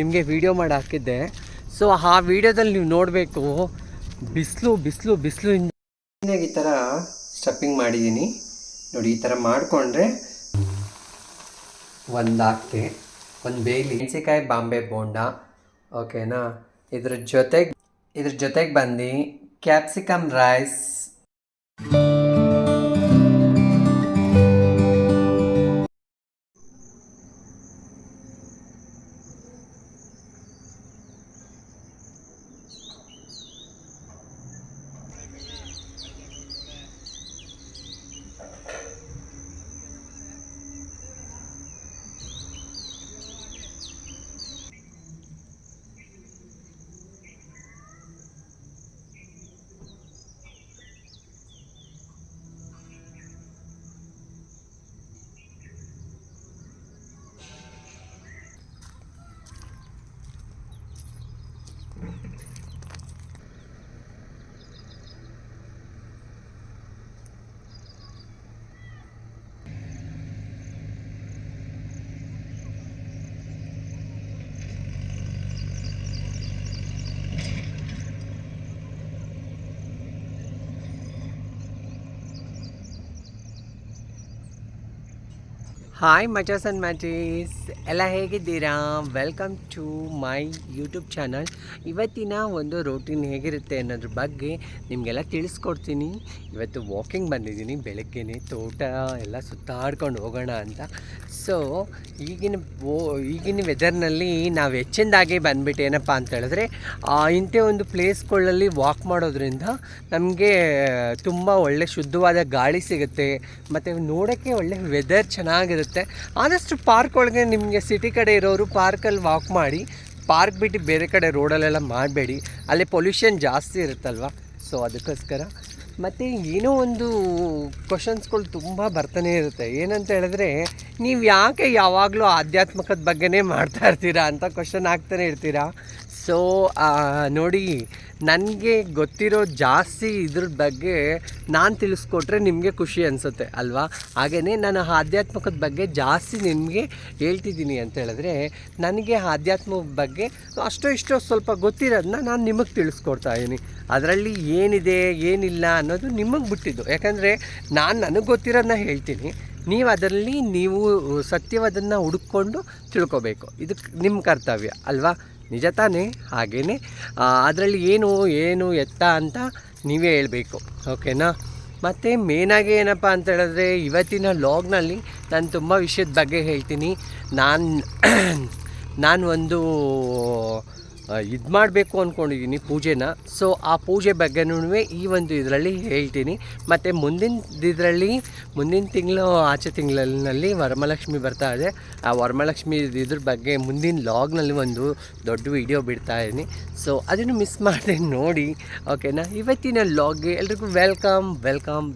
ನಿಮಗೆ ವಿಡಿಯೋ ಮಾಡಿ ಹಾಕಿದ್ದೆ. ಸೊ ಆ ವಿಡಿಯೋದಲ್ಲಿ ನೀವು ನೋಡಬೇಕು, ಬಿಸಿಲು ಬಿಸಿಲು ಬಿಸಿಲು ಈ ಥರ ಸ್ಟಫಿಂಗ್ ಮಾಡಿದ್ದೀನಿ ನೋಡಿ, ಈ ಥರ ಮಾಡಿಕೊಂಡ್ರೆ ಒಂದು ಹಾಕ್ತೆ ಒಂದು ಬೇಲಿ. ಮೆಣಸಿಕಾಯಿ ಬಾಂಬೆ, ಬೋಂಡ. ಓಕೆನಾ ಇದ್ರ ಜೊತೆಗೆ ಇದ್ರ ಜೊತೆಗೆ ಬಂದು ಕ್ಯಾಪ್ಸಿಕಮ್ ರೈಸ್ ಹಾಯ್ ಮಚಾಸ್ ಆ್ಯಂಡ್ ಮ್ಯಾಚೀಸ್ ಎಲ್ಲ ಹೇಗಿದ್ದೀರಾ? Welcome to my YouTube channel ಇವತ್ತಿನ ಒಂದು ರೂಟೀನ್ ಹೇಗಿರುತ್ತೆ ಅನ್ನೋದ್ರ ಬಗ್ಗೆ ನಿಮಗೆಲ್ಲ ತಿಳಿಸ್ಕೊಡ್ತೀನಿ. ಇವತ್ತು ವಾಕಿಂಗ್ ಬಂದಿದ್ದೀನಿ, ಬೆಳಗ್ಗೆನೆ ತೋಟ ಎಲ್ಲ ಸುತ್ತಾಡ್ಕೊಂಡು ಹೋಗೋಣ ಅಂತ. ಸೊ ಈಗಿನ ಈಗಿನ ವೆದರ್ನಲ್ಲಿ ನಾವು ಹೆಚ್ಚಿನದಾಗಿ ಬಂದ್ಬಿಟ್ಟು ಏನಪ್ಪ ಅಂತ ಹೇಳಿದ್ರೆ ಇಂಥ ಒಂದು ಪ್ಲೇಸ್ಗಳಲ್ಲಿ ವಾಕ್ ಮಾಡೋದ್ರಿಂದ ನಮಗೆ ತುಂಬ ಒಳ್ಳೆ ಶುದ್ಧವಾದ ಗಾಳಿ ಸಿಗುತ್ತೆ. ಮತ್ತು ನೋಡೋಕ್ಕೆ ಒಳ್ಳೆ ವೆದರ್ ಚೆನ್ನಾಗಿರುತ್ತೆ. ಆದಷ್ಟು ಪಾರ್ಕ್ ಒಳಗೆ ನಿಮಗೆ ಸಿಟಿ ಕಡೆ ಇರೋರು ಪಾರ್ಕಲ್ಲಿ ವಾಕ್ ಮಾಡಿ, ಪಾರ್ಕ್ ಬಿಟ್ಟು ಬೇರೆ ಕಡೆ ರೋಡಲ್ಲೆಲ್ಲ ಮಾಡಬೇಡಿ. ಅಲ್ಲಿ ಪೊಲ್ಯೂಷನ್ ಜಾಸ್ತಿ ಇರುತ್ತಲ್ವ? ಸೊ ಅದಕ್ಕೋಸ್ಕರ. ಮತ್ತು ಏನೋ ಒಂದು ಕ್ವಶನ್ಸ್ಗಳು ತುಂಬ ಬರ್ತಾನೆ ಇರುತ್ತೆ. ಏನಂತ ಹೇಳಿದ್ರೆ, ನೀವು ಯಾಕೆ ಯಾವಾಗಲೂ ಆಧ್ಯಾತ್ಮಕದ ಬಗ್ಗೆನೇ ಮಾಡ್ತಾ ಇರ್ತೀರಾ ಅಂತ ಕ್ವಶನ್ ಆಗ್ತಾನೆ ಇರ್ತೀರಾ? ಸೊ ನೋಡಿ, ನನಗೆ ಗೊತ್ತಿರೋ ಜಾಸ್ತಿ ಇದ್ರ ಬಗ್ಗೆ ನಾನು ತಿಳಿಸ್ಕೊಟ್ರೆ ನಿಮಗೆ ಖುಷಿ ಅನಿಸುತ್ತೆ, ಅಲ್ವಾ? ಹಾಗೆಯೇ ನಾನು ಆಧ್ಯಾತ್ಮಿಕದ ಬಗ್ಗೆ ಜಾಸ್ತಿ ನಿಮಗೆ ಹೇಳ್ತಿದ್ದೀನಿ ಅಂತ ಹೇಳಿದ್ರೆ, ನನಗೆ ಆಧ್ಯಾತ್ಮದ ಬಗ್ಗೆ ಅಷ್ಟೋ ಇಷ್ಟೋ ಸ್ವಲ್ಪ ಗೊತ್ತಿರೋದನ್ನ ನಾನು ನಿಮಗೆ ತಿಳಿಸ್ಕೊಡ್ತಾ ಇದ್ದೀನಿ ಅದರಲ್ಲಿ ಏನಿದೆ, ಏನಿಲ್ಲ ಅನ್ನೋದು ನಿಮಗೆ ಬಿಟ್ಟಿದ್ದು. ಯಾಕಂದರೆ ನಾನು ನನಗೆ ಗೊತ್ತಿರೋದನ್ನ ಹೇಳ್ತೀನಿ. ನೀವು ಅದರಲ್ಲಿ ನೀವು ಸತ್ಯವದನ್ನು ಹುಡುಕೊಂಡು ತಿಳ್ಕೊಬೇಕು. ಇದು ನಿಮ್ಮ ಕರ್ತವ್ಯ, ಅಲ್ವಾ? ನಿಜ ತಾನೇ? ಹಾಗೆಯೇ ಅದರಲ್ಲಿ ಏನು ಏನು ಎತ್ತ ಅಂತ ನೀವೇ ಹೇಳಬೇಕು. ಓಕೆನಾ? ಮತ್ತು ಮೇನಾಗಿ ಏನಪ್ಪ ಅಂತ ಹೇಳಿದ್ರೆ, ಇವತ್ತಿನ ಲಾಗ್ನಲ್ಲಿ ನಾನು ತುಂಬ ವಿಷಯದ ಬಗ್ಗೆ ಹೇಳ್ತೀನಿ. ನಾನು ನಾನು ಒಂದು ಇದು ಮಾಡಬೇಕು ಅಂದ್ಕೊಂಡಿದ್ದೀನಿ ಪೂಜೆನ. ಸೊ ಆ ಪೂಜೆ ಬಗ್ಗೆನೂ ಈ ಒಂದು ಇದರಲ್ಲಿ ಹೇಳ್ತೀನಿ. ಮತ್ತು ಮುಂದಿನ ಇದರಲ್ಲಿ, ಮುಂದಿನ ತಿಂಗಳು, ಆಚೆ ತಿಂಗಳಲ್ಲಿ ವರಮಹಾಲಕ್ಷ್ಮಿ ಬರ್ತಾ ಇದೆ. ಆ ವರಮಹಾಲಕ್ಷ್ಮಿ ಇದ್ರ ಬಗ್ಗೆ ಮುಂದಿನ ಲಾಗ್ನಲ್ಲಿ ಒಂದು ದೊಡ್ಡ ವಿಡಿಯೋ ಬಿಡ್ತಾ ಇದ್ದೀನಿ ಸೊ ಅದನ್ನು ಮಿಸ್ ಮಾಡದೆ ನೋಡಿ. ಓಕೆನಾ ಇವತ್ತಿನ ಲಾಗ್ಗೆ ಎಲ್ರಿಗೂ ವೆಲ್ಕಮ್ ವೆಲ್ಕಮ್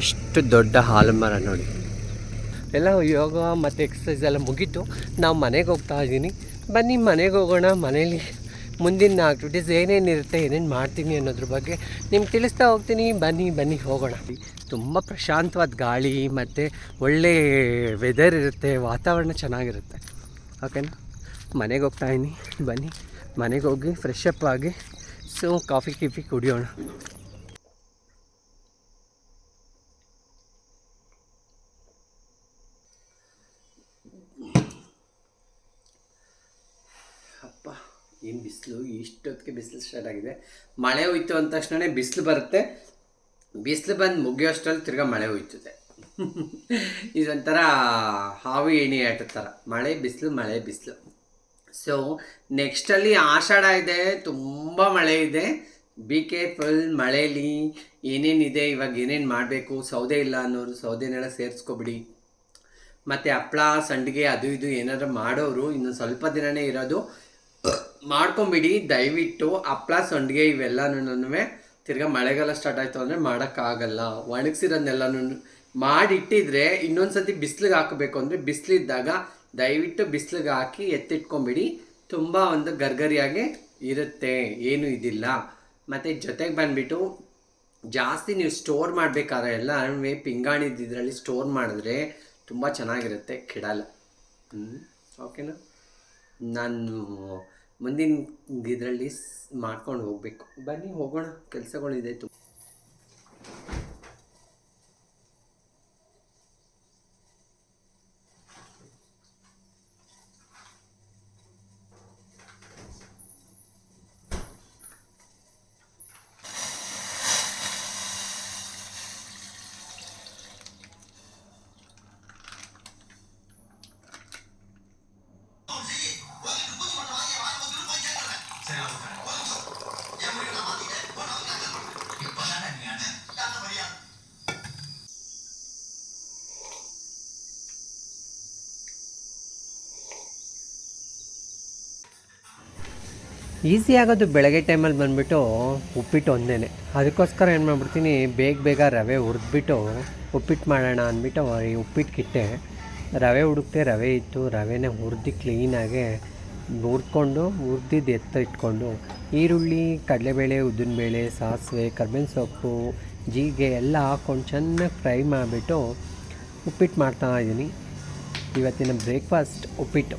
ಎಷ್ಟು ದೊಡ್ಡ ಹಾಲು ಮರ ನೋಡಿ. ಎಲ್ಲ ಯೋಗ ಮತ್ತು ಎಕ್ಸಸೈಸ್ ಎಲ್ಲ ಮುಗೀತು. ನಾವು ಮನೆಗೆ ಹೋಗ್ತಾ ಇದ್ದೀನಿ ಬನ್ನಿ ಮನೆಗೆ ಹೋಗೋಣ. ಮನೇಲಿ ಮುಂದಿನ ಆಕ್ಟಿವಿಟೀಸ್ ಏನೇನಿರುತ್ತೆ ಏನೇನು ಮಾಡ್ತೀನಿ ಅನ್ನೋದ್ರ ಬಗ್ಗೆ ನಿಮ್ಗೆ ತಿಳಿಸ್ತಾ ಹೋಗ್ತೀನಿ. ಬನ್ನಿ ಬನ್ನಿ, ಹೋಗೋಣ. ತುಂಬ ಪ್ರಶಾಂತವಾದ ಗಾಳಿ ಮತ್ತು ಒಳ್ಳೆ ವೆದರ್ ಇರುತ್ತೆ. ವಾತಾವರಣ ಚೆನ್ನಾಗಿರುತ್ತೆ. ಓಕೆನಾ ಮನೆಗೆ ಹೋಗ್ತಾ ಇದ್ದೀನಿ ಬನ್ನಿ. ಮನೆಗೆ ಹೋಗಿ ಫ್ರೆಶ್ ಅಪ್ ಆಗಿ, ಸೊ ಕಾಫಿ ಕಿಫಿ ಕುಡಿಯೋಣ. ಏನು ಬಿಸಿಲು, ಇಷ್ಟೊತ್ತಿಗೆ ಬಿಸಿಲು ಸ್ಟಾರ್ಟ್ ಆಗಿದೆ. ಮಳೆ ಹೋಯ್ತು ಅಂದ ತಕ್ಷಣವೇ ಬಿಸಿಲು ಬರುತ್ತೆ. ಬಿಸಿಲು ಬಂದು ಮುಗಿಯೋಷ್ಟರಲ್ಲಿ ತಿರ್ಗಾ ಮಳೆ ಹೋಯ್ತದೆ. ಇದೊಂಥರ ಹಾವು ಏಣಿ ಆಟದ ಥರ ಮಳೆ ಬಿಸಿಲು ಮಳೆ ಬಿಸಿಲು. ಸೊ ನೆಕ್ಸ್ಟಲ್ಲಿ ಆಷಾಢ ಇದೆ. ತುಂಬ ಮಳೆ ಇದೆ. ಬಿ ಕೇರ್ಫುಲ್ ಮಳೆಯಲ್ಲಿ ಏನೇನಿದೆ ಇವಾಗ ಏನೇನು ಮಾಡಬೇಕು? ಸೌದೆ ಇಲ್ಲ ಅನ್ನೋರು ಸೌದೆನೆಲ್ಲ ಸೇರಿಸ್ಕೊಬಿಡಿ. ಮತ್ತು ಹಪ್ಳ, ಸಂಡಿಗೆ ಅದು ಇದು ಏನಾದರೂ ಮಾಡೋರು ಇನ್ನು ಸ್ವಲ್ಪ ದಿನವೇ ಇರೋದು. ಮಾಡ್ಕೊಂಬಿಡಿ, ದಯವಿಟ್ಟು ಹಪ್ಳ ಸಂಡಿಗೆ ಇವೆಲ್ಲನೂ ತಿರ್ಗಾ ಮಳೆಗಾಲ ಸ್ಟಾರ್ಟ್ ಆಯಿತು ಅಂದರೆ ಮಾಡೋಕ್ಕಾಗಲ್ಲ. ಒಣಗಿಸಿರೋದನ್ನೆಲ್ಲನೂ ಮಾಡಿಟ್ಟಿದ್ರೆ ಇನ್ನೊಂದು ಸತಿ ಬಿಸಿಲಿಗೆ ಹಾಕಬೇಕು ಅಂದರೆ ಬಿಸಿಲಿದ್ದಾಗ ದಯವಿಟ್ಟು ಬಿಸಿಲಿಗೆ ಹಾಕಿ ಎತ್ತಿಟ್ಕೊಂಬಿಡಿ. ತುಂಬ ಒಂದು ಗರ್ಗರಿಯಾಗಿ ಇರುತ್ತೆ, ಏನೂ ಇದಿಲ್ಲ. ಮತ್ತು ಜೊತೆಗೆ ಬಂದುಬಿಟ್ಟು ಜಾಸ್ತಿ ನೀವು ಸ್ಟೋರ್ ಮಾಡಬೇಕಾದ್ರೆ ಎಲ್ಲ ಪಿಂಗಾಣಿದ್ದು ಇದರಲ್ಲಿ ಸ್ಟೋರ್ ಮಾಡಿದ್ರೆ ತುಂಬ ಚೆನ್ನಾಗಿರುತ್ತೆ, ಕೆಡಲ್ಲ. ಹ್ಞೂ ಓಕೆನಾ ನಾನು ಮುಂದಿನ ಇದರಲ್ಲಿ ಮಾಡ್ಕೊಂಡು ಹೋಗಬೇಕು. ಬನ್ನಿ ಹೋಗೋಣ. ಕೆಲಸಗಳಿದೆ ತುಂಬ. ಈಸಿ ಆಗೋದು ಬೆಳಗ್ಗೆ ಟೈಮಲ್ಲಿ ಬಂದುಬಿಟ್ಟು ಉಪ್ಪಿಟ್ಟು ಒಂದೇ ಅದಕ್ಕೋಸ್ಕರ ಏನು ಮಾಡ್ಬಿಡ್ತೀನಿ, ಬೇಗ ಬೇಗ ರವೆ ಹುರಿದ್ಬಿಟ್ಟು ಉಪ್ಪಿಟ್ಟು ಮಾಡೋಣ ಅಂದ್ಬಿಟ್ಟು ಈ ಉಪ್ಪಿಟ್ಟಿಟ್ಟೆ ರವೆ ಹುಡುಕ್ತೆ ರವೆ ಇತ್ತು, ರವೆನೇ ಹುರಿದು ಕ್ಲೀನಾಗೆ ಹುರ್ಕೊಂಡು ಹುರಿದಿದ್ದು ಎತ್ತ ಇಟ್ಕೊಂಡು ಈರುಳ್ಳಿ, ಕಡಲೆಬೇಳೆ, ಉದ್ದಿನಬೇಳೆ, ಸಾಸಿವೆ, ಕರ್ಬೇವಿನ ಸೊಪ್ಪು ಜೀಗೆ ಎಲ್ಲ ಹಾಕ್ಕೊಂಡು ಚೆನ್ನಾಗಿ ಫ್ರೈ ಮಾಡಿಬಿಟ್ಟು ಉಪ್ಪಿಟ್ಟು ಮಾಡ್ತಾ ಇದ್ದೀನಿ ಇವತ್ತಿನ ಬ್ರೇಕ್ಫಾಸ್ಟ್ ಉಪ್ಪಿಟ್ಟು.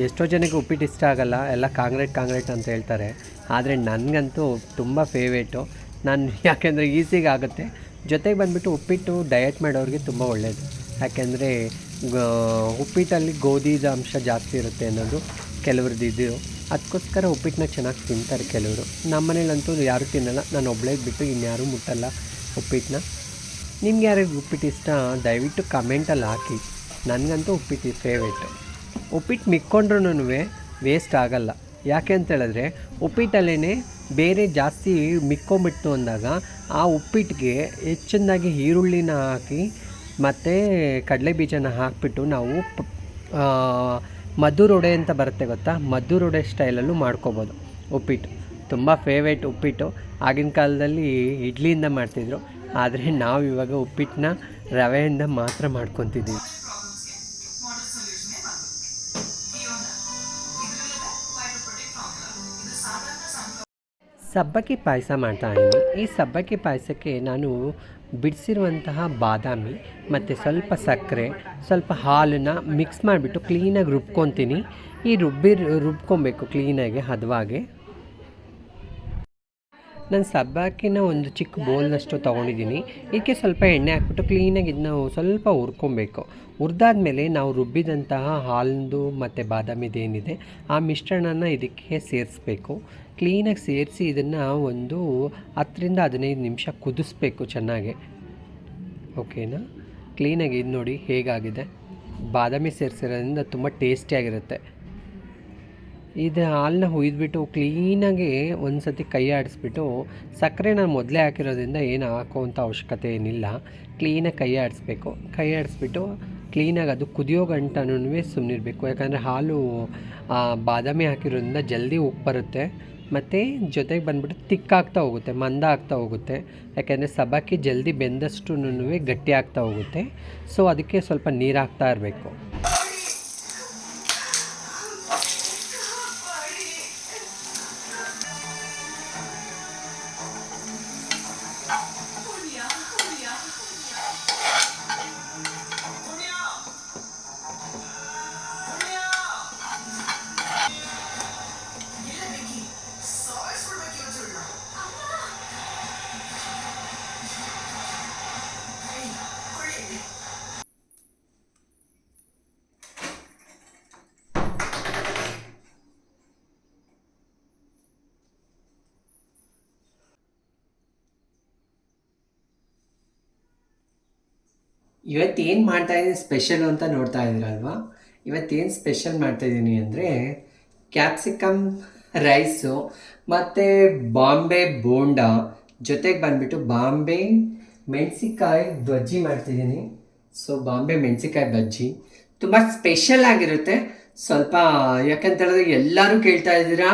ಎಷ್ಟೋ ಜನಕ್ಕೆ ಉಪ್ಪಿಟ್ಟು ಇಷ್ಟ ಆಗಲ್ಲ, ಎಲ್ಲ ಕಾಂಗ್ರೆಟ್ ಕಾಂಗ್ರೆಟ್ ಅಂತ ಹೇಳ್ತಾರೆ. ಆದರೆ ನನಗಂತೂ ತುಂಬ ಫೇವ್ರೇಟು ನಾನು ಯಾಕೆಂದರೆ ಈಸಿಗೆ ಆಗುತ್ತೆ. ಜೊತೆಗೆ ಬಂದುಬಿಟ್ಟು ಉಪ್ಪಿಟ್ಟು ಡಯಟ್ ಮಾಡೋರಿಗೆ ತುಂಬ ಒಳ್ಳೆಯದು ಯಾಕೆಂದರೆ ಉಪ್ಪಿಟ್ಟಲ್ಲಿ ಗೋಧಿದ ಅಂಶ ಜಾಸ್ತಿ ಇರುತ್ತೆ ಅನ್ನೋದು ಕೆಲವ್ರದ್ದು ಇದು. ಅದಕ್ಕೋಸ್ಕರ ಉಪ್ಪಿಟ್ಟನ್ನ ಚೆನ್ನಾಗಿ ತಿಂತಾರೆ ಕೆಲವರು. ನಮ್ಮ ಮನೇಲಂತೂ ಯಾರೂ ತಿನ್ನಲ್ಲ. ನಾನು ಒಬ್ಬಳೇ ಬಿಟ್ಟು ಇನ್ಯಾರೂ ಮುಟ್ಟಲ್ಲ ಉಪ್ಪಿಟ್ಟನ್ನ. ನಿಮ್ಗೆ ಯಾರಿಗೆ ಉಪ್ಪಿಟ್ಟು ಇಷ್ಟ ದಯವಿಟ್ಟು ಕಮೆಂಟಲ್ಲಿ ಹಾಕಿ. ನನಗಂತೂ ಉಪ್ಪಿಟ್ಟು ಫೇವ್ರೇಟು ಉಪ್ಪಿಟ್ಟು ಮಿಕ್ಕೊಂಡ್ರೂ ವೇಸ್ಟ್ ಆಗಲ್ಲ. ಯಾಕೆ ಅಂತೇಳಿದ್ರೆ ಉಪ್ಪಿಟ್ಟಲ್ಲೇ ಬೇರೆ ಜಾಸ್ತಿ ಮಿಕ್ಕೊಂಬಿಟ್ಟು ಅಂದಾಗ ಆ ಉಪ್ಪಿಟ್ಟಿಗೆ ಹೆಚ್ಚಿನದಾಗಿ ಈರುಳ್ಳಿನ ಹಾಕಿ, ಮತ್ತು ಕಡಲೆ ಬೀಜನ ಹಾಕಿಬಿಟ್ಟು ನಾವು ಮದ್ದುರೊಡೆ ಅಂತ ಬರುತ್ತೆ ಗೊತ್ತಾ? ಮದ್ದೂರೊಡೆ ಸ್ಟೈಲಲ್ಲೂ ಮಾಡ್ಕೋಬೋದು ಉಪ್ಪಿಟ್ಟು. ತುಂಬ ಫೇವ್ರೇಟ್ ಉಪ್ಪಿಟ್ಟು. ಆಗಿನ ಕಾಲದಲ್ಲಿ ಇಡ್ಲಿಯಿಂದ ಮಾಡ್ತಿದ್ರು. ಆದರೆ ನಾವು ಇವಾಗ ಉಪ್ಪಿಟ್ಟನ್ನ ರವೆಯಿಂದ ಮಾತ್ರ ಮಾಡ್ಕೊತಿದ್ದೀವಿ. ಸಬ್ಬಕ್ಕಿ ಪಾಯಸ ಮಾಡ್ತಾ ಇದ್ದೀನಿ. ಈ ಸಬ್ಬಕ್ಕಿ ಪಾಯಸಕ್ಕೆ ನಾನು ಬಿಡಿಸಿರುವಂತಹ ಬಾದಾಮಿ ಮತ್ತು ಸ್ವಲ್ಪ ಸಕ್ಕರೆ, ಸ್ವಲ್ಪ ಹಾಲನ್ನು ಮಿಕ್ಸ್ ಮಾಡಿಬಿಟ್ಟು ಕ್ಲೀನಾಗಿ ರುಬ್ಕೊತೀನಿ. ಈ ರುಬ್ಬಿ ರುಬ್ಕೊಬೇಕು ಕ್ಲೀನಾಗಿ ಹದವಾಗಿ. ನಾನು ಸಬ್ಬಾಕಿನ ಒಂದು ಚಿಕ್ಕ ಬೌಲ್ನಷ್ಟು ತೊಗೊಂಡಿದ್ದೀನಿ. ಇದಕ್ಕೆ ಸ್ವಲ್ಪ ಎಣ್ಣೆ ಹಾಕ್ಬಿಟ್ಟು ಕ್ಲೀನಾಗಿ ಇದನ್ನ ಸ್ವಲ್ಪ ಹುರ್ಕೊಬೇಕು. ಹುರಿದಾದ್ಮೇಲೆ ನಾವು ರುಬ್ಬಿದಂತಹ ಹಾಲಿಂದು ಮತ್ತು ಬಾದಾಮಿದೇನಿದೆ ಆ ಮಿಶ್ರಣನ ಇದಕ್ಕೆ ಸೇರಿಸ್ಬೇಕು. ಕ್ಲೀನಾಗಿ ಸೇರಿಸಿ ಇದನ್ನು ಒಂದು ಹತ್ತರಿಂದ ಹದಿನೈದು ನಿಮಿಷ ಕುದಿಸ್ಬೇಕು ಚೆನ್ನಾಗಿ. ಓಕೆನಾ? ಕ್ಲೀನಾಗಿ ಇದು ನೋಡಿ ಹೇಗಾಗಿದೆ. ಬಾದಾಮಿ ಸೇರಿಸಿರೋದ್ರಿಂದ ತುಂಬ ಟೇಸ್ಟಿಯಾಗಿರುತ್ತೆ ಇದು ಹಾಲನ್ನ ಹುಯ್ದುಬಿಟ್ಟು ಕ್ಲೀನಾಗಿ ಒಂದು ಸತಿ ಕೈ ಆಡಿಸ್ಬಿಟ್ಟು ಸಕ್ಕರೆ ನಾನು ಮೊದಲೇ ಹಾಕಿರೋದ್ರಿಂದ ಏನು ಹಾಕೋವಂಥ ಅವಶ್ಯಕತೆ ಏನಿಲ್ಲ. ಕ್ಲೀನಾಗಿ ಕೈ ಆಡಿಸ್ಬೇಕು. ಕೈ ಆಡಿಸ್ಬಿಟ್ಟು ಕ್ಲೀನಾಗಿ ಅದು ಕುದಿಯೋ ಗಂಟನೂ ಸುಮ್ಮನಿರಬೇಕು ಯಾಕಂದರೆ ಹಾಲು ಬಾದಾಮಿ ಹಾಕಿರೋದ್ರಿಂದ ಜಲ್ದಿ ಉಪ್ಪು ಬರುತ್ತೆ. ಮತ್ತು ಜೊತೆಗೆ ಬಂದ್ಬಿಟ್ಟು ತಿಕ್ಕಾಗ್ತಾ ಹೋಗುತ್ತೆ, ಮಂದ ಆಗ್ತಾ ಹೋಗುತ್ತೆ. ಯಾಕೆಂದರೆ ಸಬಾಕಿ ಜಲ್ದಿ ಬೆಂದಷ್ಟು ಗಟ್ಟಿ ಆಗ್ತಾ ಹೋಗುತ್ತೆ. ಸೊ, ಅದಕ್ಕೆ ಸ್ವಲ್ಪ ನೀರು ಹಾಕ್ತಾ ಇರಬೇಕು. ಇವತ್ತೇನು ಮಾಡ್ತಾ ಇದ್ದೀನಿ ಸ್ಪೆಷಲ್ ಅಂತ ನೋಡ್ತಾ ಇದ್ದೀರಲ್ವಾ ಇವತ್ತೇನು ಸ್ಪೆಷಲ್ ಮಾಡ್ತಾ ಇದ್ದೀನಿ ಅಂದರೆ ಕ್ಯಾಪ್ಸಿಕಮ್ ರೈಸು ಮತ್ತು ಬಾಂಬೆ ಬೋಂಡ ಜೊತೆಗೆ ಬಂದುಬಿಟ್ಟು ಬಾಂಬೆ ಮೆಣಸಿಕಾಯಿ ಬಜ್ಜಿ ಮಾಡ್ತಿದ್ದೀನಿ. ಸೊ ಬಾಂಬೆ ಮೆಣಸಿಕಾಯಿ ಬಜ್ಜಿ ತುಂಬ ಸ್ಪೆಷಲ್ ಆಗಿರುತ್ತೆ. ಸ್ವಲ್ಪ ಯಾಕಂತ ಹೇಳಿದ್ರೆ ಎಲ್ಲರೂ ಕೇಳ್ತಾ ಇದ್ದೀರಾ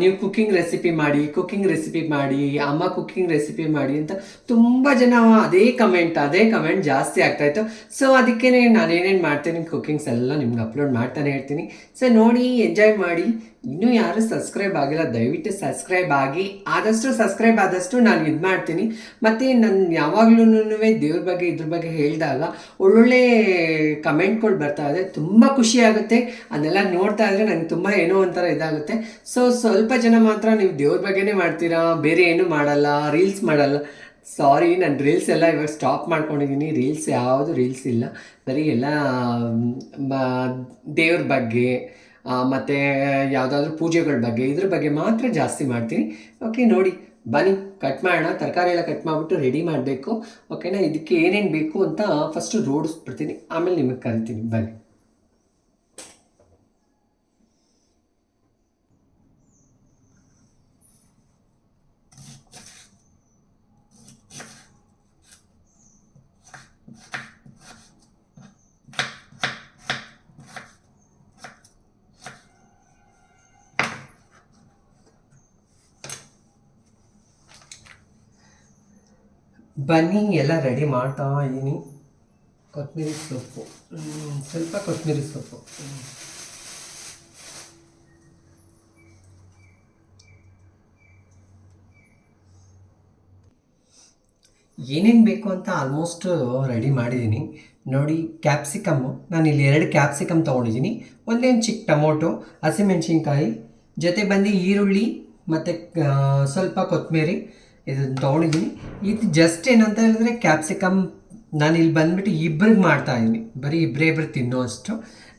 ನೀವು ಕುಕ್ಕಿಂಗ್ ರೆಸಿಪಿ ಮಾಡಿ ಕುಕ್ಕಿಂಗ್ ರೆಸಿಪಿ ಮಾಡಿ, ಅಮ್ಮ ಕುಕ್ಕಿಂಗ್ ರೆಸಿಪಿ ಮಾಡಿ ಅಂತ ತುಂಬ ಜನ ಅದೇ ಕಮೆಂಟ್ ಅದೇ ಕಮೆಂಟ್ ಜಾಸ್ತಿ ಆಗ್ತಾಯಿತ್ತು ಸೊ ಅದಕ್ಕೆ ನಾನು ಏನೇನು ಮಾಡ್ತೀನಿ ಕುಕ್ಕಿಂಗ್ಸ್ ಎಲ್ಲ ನಿಮ್ಗೆ ಅಪ್ಲೋಡ್ ಮಾಡ್ತಾನೆ ಇರ್ತೀನಿ. ಸೊ ನೋಡಿ ಎಂಜಾಯ್ ಮಾಡಿ. ಇನ್ನೂ ಯಾರು ಸಬ್ಸ್ಕ್ರೈಬ್ ಆಗಿಲ್ಲ, ದಯವಿಟ್ಟು ಸಬ್ಸ್ಕ್ರೈಬ್ ಆಗಿ. ಆದಷ್ಟು ಸಬ್ಸ್ಕ್ರೈಬ್ ಆದಷ್ಟು ನಾನು ಇದು ಮಾಡ್ತೀನಿ. ಮತ್ತು ನಾನು ಯಾವಾಗ್ಲೂ ದೇವ್ರ ಬಗ್ಗೆ, ಇದ್ರ ಬಗ್ಗೆ ಹೇಳಿದಾಗ ಒಳ್ಳೊಳ್ಳೆ ಕಮೆಂಟ್ಗಳು ಬರ್ತಾ ಇದೆ. ತುಂಬ ಖುಷಿ ಆಗುತ್ತೆ. ಅದನ್ನೆಲ್ಲ ನೋಡ್ತಾ ಇದ್ರೆ ನನಗೆ ತುಂಬ ಏನೋ ಒಂಥರ ಇದಾಗುತ್ತೆ. ಸೊ ಸ್ವಲ್ಪ ಜನ ಮಾತ್ರ ನೀವು ದೇವ್ರ ಬಗ್ಗೆನೇ ಮಾಡ್ತೀರಾ? ಬೇರೆ ಏನು ಮಾಡಲ್ಲ, ರೀಲ್ಸ್ ಮಾಡಲ್ಲ. ಸಾರಿ ನಾನು ರೀಲ್ಸ್ ಎಲ್ಲ ಇವಾಗ ಸ್ಟಾಪ್ ಮಾಡ್ಕೊಂಡಿದ್ದೀನಿ ರೀಲ್ಸ್ ಯಾವುದು ರೀಲ್ಸ್ ಇಲ್ಲ. ಬರೀ ಎಲ್ಲ ದೇವ್ರ ಬಗ್ಗೆ ಮತ್ತು ಯಾವುದಾದ್ರೂ ಪೂಜೆಗಳ ಬಗ್ಗೆ ಇದ್ರ ಬಗ್ಗೆ ಮಾತ್ರ ಜಾಸ್ತಿ ಮಾಡ್ತೀನಿ. ಓಕೆ ನೋಡಿ, ಬನ್ನಿ ಕಟ್ ಮಾಡೋಣ. ತರಕಾರಿ ಎಲ್ಲ ಕಟ್ ಮಾಡಿಬಿಟ್ಟು ರೆಡಿ ಮಾಡಬೇಕು. ಓಕೆನಾ ಇದಕ್ಕೆ ಏನೇನು ಬೇಕು ಅಂತ ಫಸ್ಟು ರೋಡಿಸ್ಬಿಡ್ತೀನಿ ಆಮೇಲೆ ನಿಮಗೆ ಕರಿತೀನಿ. ಬನ್ನಿ. ಬನ್ನಿ, ಎಲ್ಲ ರೆಡಿ ಮಾಡ್ತಾ ಇದ್ದೀನಿ. ಕೊತ್ತಂಬರಿ ಸೊಪ್ಪು. ಸ್ವಲ್ಪ ಕೊತ್ತಂಬರಿ ಸೊಪ್ಪು. ಏನೇನು ಬೇಕು ಅಂತ ಆಲ್ಮೋಸ್ಟ್ ರೆಡಿ ಮಾಡಿದ್ದೀನಿ. ನೋಡಿ ಕ್ಯಾಪ್ಸಿಕಮ್ಮು ನಾನು ಇಲ್ಲಿ ಎರಡು ಕ್ಯಾಪ್ಸಿಕಮ್ ತೊಗೊಂಡಿದ್ದೀನಿ. ಒಂದೇನು ಒಂದು ಚಿಕ್ಕ ಟೊಮೊಟೊ, ಹಸಿಮೆಣ್ಸಿನ್ಕಾಯಿ, ಜೊತೆ ಬಂದು ಈರುಳ್ಳಿ, ಮತ್ತು ಸ್ವಲ್ಪ ಕೊತ್ತಂಬರಿ ಇದನ್ನು ತೊಗೊಂಡಿದ್ದೀನಿ. ಇದು ಜಸ್ಟ್ ಏನಂತ ಹೇಳಿದ್ರೆ ಕ್ಯಾಪ್ಸಿಕಮ್ ನಾನು ಇಲ್ಲಿ ಬಂದುಬಿಟ್ಟು ಇಬ್ಬರಿಗೆ ಮಾಡ್ತಾ ಇದ್ದೀನಿ. ಬರೀ ಇಬ್ಬರೇ ಇಬ್ಬರು ತಿನ್ನೋ ಅಷ್ಟು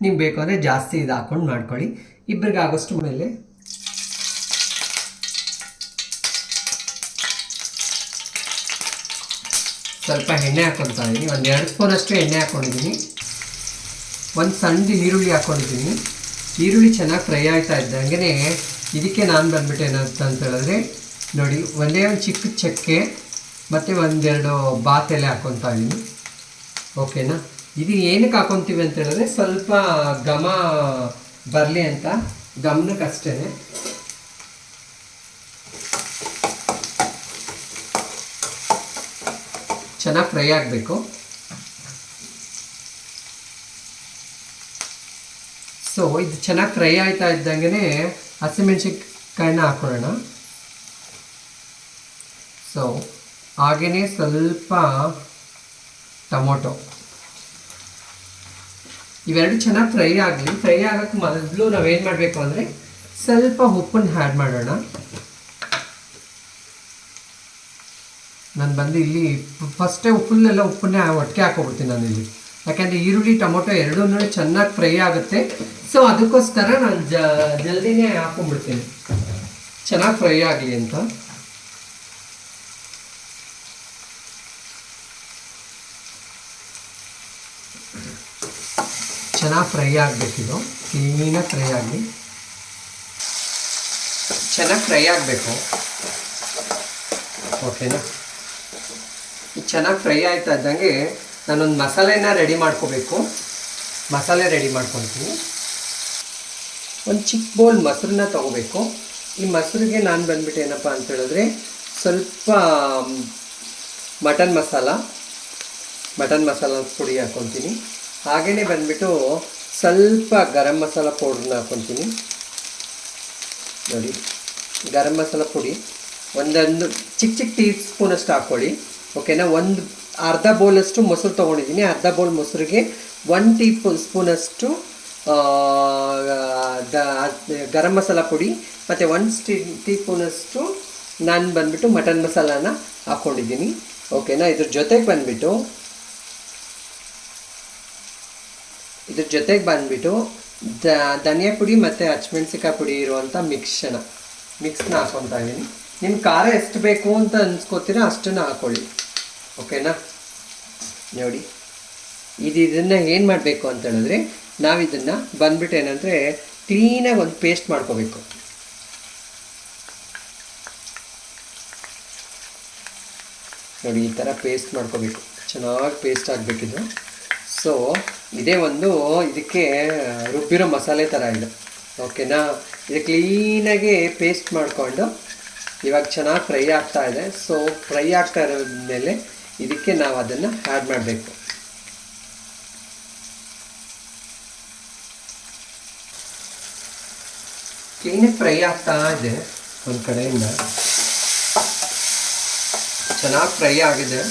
ನಿಮ್ಗೆ ಬೇಕು ಅಂದರೆ ಜಾಸ್ತಿ ಇದು ಹಾಕ್ಕೊಂಡು ಮಾಡ್ಕೊಳ್ಳಿ. ಇಬ್ರಿಗೆ ಆಗೋಷ್ಟು ಮೇಲೆ ಸ್ವಲ್ಪ ಎಣ್ಣೆ ಹಾಕ್ಕೊಳ್ತಾ ಇದ್ದೀನಿ. ಒಂದು ಎರಡು ಸ್ಪೂನಷ್ಟು ಎಣ್ಣೆ ಹಾಕ್ಕೊಂಡಿದ್ದೀನಿ ಒಂದು ಸಣ್ಣ ಈರುಳ್ಳಿ ಹಾಕ್ಕೊಂಡಿದ್ದೀನಿ ಈರುಳ್ಳಿ ಚೆನ್ನಾಗಿ ಫ್ರೈ ಆಗ್ತಾ ಇದ್ದಂಗೆ ಇದಕ್ಕೆ ನಾನು ಬಂದ್ಬಿಟ್ಟು ಏನಂತ ಅಂತ ಹೇಳಿದ್ರೆ ನೋಡಿ, ಒಂದೇ ಒಂದು ಚಿಕ್ಕ ಚಕ್ಕೆ ಮತ್ತು ಒಂದೆರಡು ಬಾತ್ ಎಲೆ ಹಾಕ್ಕೊತಾ ಇದ್ದೀನಿ ಓಕೆನಾ ಇದು ಏನಕ್ಕೆ ಹಾಕೊತೀವಿ ಅಂತ ಹೇಳಿದ್ರೆ ಸ್ವಲ್ಪ ಘಮ ಬರಲಿ ಅಂತ ಗಮನಕ್ಕೆ ಅಷ್ಟೇ ಚೆನ್ನಾಗಿ ಫ್ರೈ ಆಗಬೇಕು. ಸೊ ಇದು ಚೆನ್ನಾಗಿ ಫ್ರೈ ಆಯ್ತಾ ಇದ್ದಂಗೆ ಹಸಿಮೆಣ್ಸಿನ್ಕಾಯಿನ ಹಾಕೊಳ್ಳೋಣ. ಸೊ ಹಾಗೆಯೇ ಸ್ವಲ್ಪ ಟೊಮೊಟೊ. ಇವೆರಡು ಚೆನ್ನಾಗಿ ಫ್ರೈ ಆಗಲಿ. ಫ್ರೈ ಆಗೋಕ್ಕೆ ಮೊದಲು ನಾವೇನು ಮಾಡಬೇಕು ಅಂದರೆ ಸ್ವಲ್ಪ ಉಪ್ಪನ್ನು ಆ್ಯಡ್ ಮಾಡೋಣ. ನಾನು ಬಂದು ಇಲ್ಲಿ ಫಸ್ಟೇ ಉಪ್ಪನ್ನೆಲ್ಲ ಉಪ್ಪನ್ನೇ ಒಟ್ಟಿಗೆ ಹಾಕೋಬಿಡ್ತೀನಿ ನಾನು ಇಲ್ಲಿ. ಯಾಕೆಂದರೆ ಈರುಳ್ಳಿ, ಟೊಮೊಟೊ ಎರಡೂ ಚೆನ್ನಾಗಿ ಫ್ರೈ ಆಗುತ್ತೆ. ಸೊ ಅದಕ್ಕೋಸ್ಕರ ನಾನು ಜಲ್ದಿನೇ ಹಾಕೊಂಡ್ಬಿಡ್ತೀನಿ. ಚೆನ್ನಾಗಿ ಫ್ರೈ ಆಗಲಿ ಅಂತ. ಚೆನ್ನಾಗಿ ಫ್ರೈ ಆಗಬೇಕಿದು ಕ್ಲೀನಾಗಿ ಫ್ರೈ ಆಗಲಿ. ಚೆನ್ನಾಗಿ ಫ್ರೈ ಆಗಬೇಕು. ಓಕೆನಾ ಚೆನ್ನಾಗಿ ಫ್ರೈ ಆಯ್ತಾ ಇದ್ದಂಗೆ ನಾನೊಂದು ಮಸಾಲೆನ ರೆಡಿ ಮಾಡ್ಕೋಬೇಕು. ಮಸಾಲೆ ರೆಡಿ ಮಾಡ್ಕೊತೀನಿ ಒಂದು ಚಿಕ್ಕ ಬೌಲ್ ಮೊಸರನ್ನ ತಗೋಬೇಕು. ಈ ಮೊಸರಿಗೆ ನಾನು ಬಂದ್ಬಿಟ್ಟು ಏನಪ್ಪ ಅಂತ ಹೇಳಿದ್ರೆ ಸ್ವಲ್ಪ ಮಟನ್ ಮಸಾಲ. ಮಟನ್ ಮಸಾಲ ಪುಡಿ ಹಾಕ್ಕೊತೀನಿ ಹಾಗೆಯೇ ಬಂದ್ಬಿಟ್ಟು ಸ್ವಲ್ಪ ಗರಂ ಮಸಾಲ ಪೌಡ್ರನ್ನ ಹಾಕ್ಕೊತೀನಿ ನೋಡಿ, ಗರಂ ಮಸಾಲ ಪುಡಿ. ಒಂದೊಂದು ಚಿಕ್ಕ ಚಿಕ್ಕ ಟೀ ಸ್ಪೂನಷ್ಟು ಹಾಕ್ಕೊಳ್ಳಿ ಓಕೆನಾ ಒಂದು ಅರ್ಧ ಬೌಲಷ್ಟು ಮೊಸರು ತೊಗೊಂಡಿದ್ದೀನಿ. ಅರ್ಧ ಬೌಲ್ ಮೊಸರಿಗೆ ಒನ್ ಟೀ ಸ್ಪೂನಷ್ಟು ದ- ಗರಂ ಮಸಾಲ ಪುಡಿ ಮತ್ತು ಒನ್ ಟೀ ಟೀ ಸ್ಪೂನಷ್ಟು ನಾನು ಬಂದ್ಬಿಟ್ಟು ಮಟನ್ ಮಸಾಲಾನ ಹಾಕ್ಕೊಂಡಿದ್ದೀನಿ ಓಕೆನಾ ಇದ್ರ ಜೊತೆಗೆ ಬಂದ್ಬಿಟ್ಟು ಇದ್ರ ಜೊತೆಗೆ ಬಂದ್ಬಿಟ್ಟು ದ, ಧನಿಯಾ ಪುಡಿ ಮತ್ತು ಹಚ್ಮೆಣ್ಸಿಕಾಯಿ ಪುಡಿ ಇರುವಂಥ ಮಿಕ್ಸನ್ನ ಮಿಕ್ಸ್ನ ಹಾಕೊತಾ ಇದ್ದೀನಿ. ನಿಮ್ಮ ಖಾರ ಎಷ್ಟು ಬೇಕು ಅಂತ ಅನ್ಸ್ಕೊತೀರಾ ಅಷ್ಟನ್ನು ಹಾಕ್ಕೊಳ್ಳಿ ಓಕೆನಾ? ನೋಡಿ. ಇದು ಇದನ್ನು ಏನು ಮಾಡಬೇಕು ಅಂತ ಹೇಳಿದ್ರೆ ನಾವು ಇದನ್ನು ಬಂದ್ಬಿಟ್ಟು ಏನಂದರೆ ಕ್ಲೀನಾಗಿ ಒಂದು ಪೇಸ್ಟ್ ಮಾಡ್ಕೋಬೇಕು. ನೋಡಿ, ಈ ಥರ ಪೇಸ್ಟ್ ಮಾಡ್ಕೋಬೇಕು. ಚೆನ್ನಾಗಿ ಪೇಸ್ಟ್ ಆಗಬೇಕಿದು. ಸೊ ಇದೇ ಒಂದು ಇದಕ್ಕೆ ರುಬ್ಬಿರೋ ಮಸಾಲೆ ಥರ ಇದು. ಓಕೆನಾ ಇದು ಕ್ಲೀನಾಗಿ ಪೇಸ್ಟ್ ಮಾಡಿಕೊಂಡು ಇವಾಗ ಚೆನ್ನಾಗಿ ಫ್ರೈ ಆಗ್ತಾ ಇದೆ. ಸೊ ಫ್ರೈ ಆಗ್ತಾ ಇರೋದ್ಮೇಲೆ ಇದಕ್ಕೆ ನಾವು ಅದನ್ನು ಆ್ಯಡ್ ಮಾಡಬೇಕು. ಕ್ಲೀನಾಗಿ ಫ್ರೈ ಆಗ್ತಾ ಇದೆ ಒಂದು ಕಡೆಯಿಂದ. ಚೆನ್ನಾಗಿ ಫ್ರೈ ಆಗಿದೆ.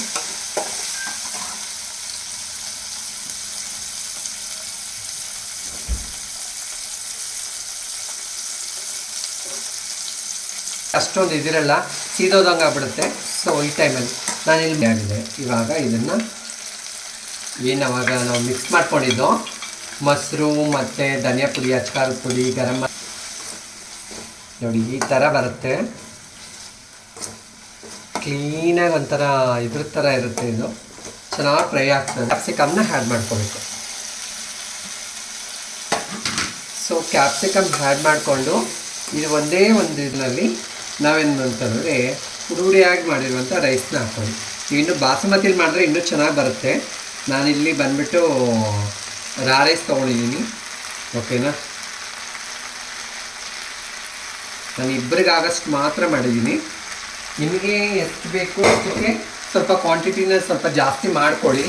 ಅಷ್ಟೊಂದು ಇದಿರಲ್ಲ, ಸೀದೋದಂಗೆ ಆಗ್ಬಿಡುತ್ತೆ. ಸೊ ಈ ಟೈಮಲ್ಲಿ ನಾನು ಇಲ್ಲಿ ಆಗಿದೆ. ಇವಾಗ ಇದನ್ನು ಏನು ಅವಾಗ ನಾವು ಮಿಕ್ಸ್ ಮಾಡ್ಕೊಂಡಿದ್ದು? ಮೊಸರು ಮತ್ತು ಧನಿಯಾ ಪುಡಿ, ಅಚ್ಕಾರದ ಪುಡಿ, ಗರಂ ನೋಡಿ, ಈ ಥರ ಬರುತ್ತೆ. ಕ್ಲೀನಾಗಿ ಒಂಥರ ಇದ್ರ ಥರ ಇರುತ್ತೆ ಇದು. ಚೆನ್ನಾಗಿ ಫ್ರೈ ಆಗ್ತದೆ. ಕ್ಯಾಪ್ಸಿಕಮ್ನ ಹ್ಯಾಡ್ ಮಾಡ್ಕೋಬೇಕು. ಸೊ ಕ್ಯಾಪ್ಸಿಕಮ್ ಹ್ಯಾಡ್ ಮಾಡಿಕೊಂಡು ಇದು ಒಂದೇ ಒಂದು ಇದರಲ್ಲಿ ನಾವೇನು ಅಂತಂದರೆ ರೂಢಿಯಾಗಿ ಮಾಡಿರುವಂಥ ರೈಸ್ನ ಹಾಕ್ಕೊಳ್ಳಿ ಇನ್ನು ಬಾಸುಮತಿಲಿ ಮಾಡಿದ್ರೆ ಇನ್ನೂ ಚೆನ್ನಾಗಿ ಬರುತ್ತೆ. ನಾನಿಲ್ಲಿ ಬಂದುಬಿಟ್ಟು, ರಾ ರೈಸ್ ತೊಗೊಂಡಿದ್ದೀನಿ. ಓಕೆನಾ ನಾನು ಇಬ್ಬರಿಗಾಗಷ್ಟು ಮಾತ್ರ ಮಾಡಿದ್ದೀನಿ. ನಿಮಗೆ ಎಷ್ಟು ಬೇಕು ಅಷ್ಟಕ್ಕೆ ಸ್ವಲ್ಪ ಕ್ವಾಂಟಿಟಿನ ಸ್ವಲ್ಪ ಜಾಸ್ತಿ ಮಾಡ್ಕೊಳ್ಳಿ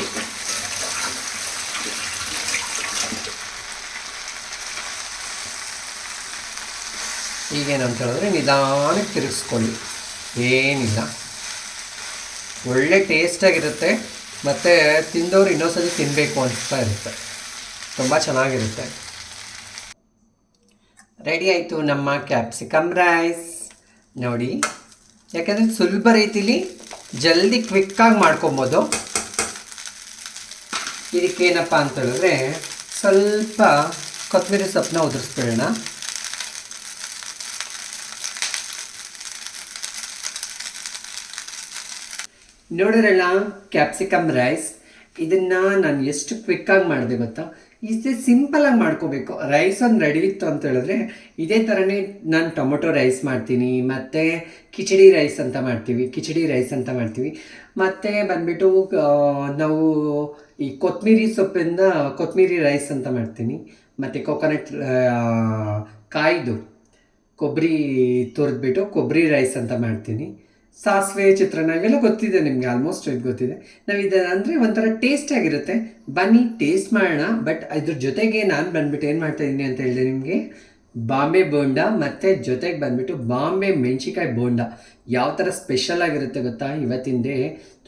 ಈಗೇನಂತ ಹೇಳಿದ್ರೆ ನಿಧಾನಕ್ಕೆ ತಿರುಗಿಸ್ಕೊಳ್ಳಿ. ಏನಿಲ್ಲ. ಒಳ್ಳೆ ಟೇಸ್ಟಾಗಿರುತ್ತೆ ಮತ್ತು ತಿಂದವರು ಇನ್ನೊಂದ್ಸತಿ ತಿನ್ನಬೇಕು ಅನಿಸ್ತಾ ಇರುತ್ತೆ. ತುಂಬ ಚೆನ್ನಾಗಿರುತ್ತೆ. ರೆಡಿ ಆಯಿತು ನಮ್ಮ ಕ್ಯಾಪ್ಸಿಕಮ್ ರೈಸ್ ನೋಡಿ, ಯಾಕೆಂದರೆ ಸುಲಭ ರೀತಿಲಿ ಜಲ್ದಿ ಕ್ವಿಕ್ಕಾಗಿ ಮಾಡ್ಕೊಬೋದು. ಇದಕ್ಕೇನಪ್ಪ ಅಂತ ಹೇಳಿದ್ರೆ ಸ್ವಲ್ಪ ಕೊತ್ತಂಬರಿ ಸೊಪ್ಪನ್ನ ಉದುರಿಸ್ಬಿಡೋಣ. ನೋಡಿರಲ್ಲ ಕ್ಯಾಪ್ಸಿಕಮ್ ರೈಸ್ ಇದನ್ನು ನಾನು ಎಷ್ಟು ಕ್ವಿಕ್ಕಾಗಿ ಮಾಡಿದೆ ಗೊತ್ತಾ? ಇಷ್ಟೇ ಸಿಂಪಲಾಗಿ ಮಾಡ್ಕೋಬೇಕು. ರೈಸ್ ಒಂದು ರೆಡಿ ಇತ್ತು ಅಂತ ಹೇಳಿದ್ರೆ, ಇದೇ ಥರನೇ ನಾನು ಟೊಮೊಟೊ ರೈಸ್ ಮಾಡ್ತೀನಿ, ಮತ್ತು ಕಿಚಡಿ ರೈಸ್ ಅಂತ ಮಾಡ್ತೀವಿ, ಕಿಚಡಿ ರೈಸ್ ಅಂತ ಮಾಡ್ತೀವಿ. ಮತ್ತು ಬಂದ್ಬಿಟ್ಟು ನಾವು ಈ ಕೊತ್ತಂಬರಿ ಸೊಪ್ಪಿಂದ ಕೊತ್ತಂಬರಿ ರೈಸ್ ಅಂತ ಮಾಡ್ತೀನಿ. ಮತ್ತು ಕೊಕೊನಟ್ ಕಾಯ್ದು ಕೊಬ್ಬರಿ ತುರಿದ್ಬಿಟ್ಟು ಕೊಬ್ಬರಿ ರೈಸ್ ಅಂತ ಮಾಡ್ತೀನಿ. ಸಾಸಿವೆ, ಚಿತ್ರಾನ್ನ ಇವೆಲ್ಲ ಗೊತ್ತಿದೆ ನಿಮಗೆ ಆಲ್ಮೋಸ್ಟ್ ಇದು ಗೊತ್ತಿದೆ. ನಾವು ಇದನ್ನು ಅಂದರೆ ಒಂಥರ ಟೇಸ್ಟ್ ಆಗಿರುತ್ತೆ. ಬನ್ನಿ ಟೇಸ್ಟ್ ಮಾಡೋಣ ಬಟ್ ಇದ್ರ ಜೊತೆಗೆ ನಾನು ಬಂದ್ಬಿಟ್ಟು ಏನು ಮಾಡ್ತಾಯಿದ್ದೀನಿ ಅಂತ ಹೇಳಿದೆ ನಿಮಗೆ, ಬಾಂಬೆ ಬೋಂಡ ಮತ್ತು ಜೊತೆಗೆ ಬಂದ್ಬಿಟ್ಟು ಬಾಂಬೆ ಮೆಣಸಿಕಾಯಿ ಬೋಂಡ. ಯಾವ ಥರ ಸ್ಪೆಷಲ್ ಆಗಿರುತ್ತೆ ಗೊತ್ತಾ? ಇವತ್ತಿಂದೇ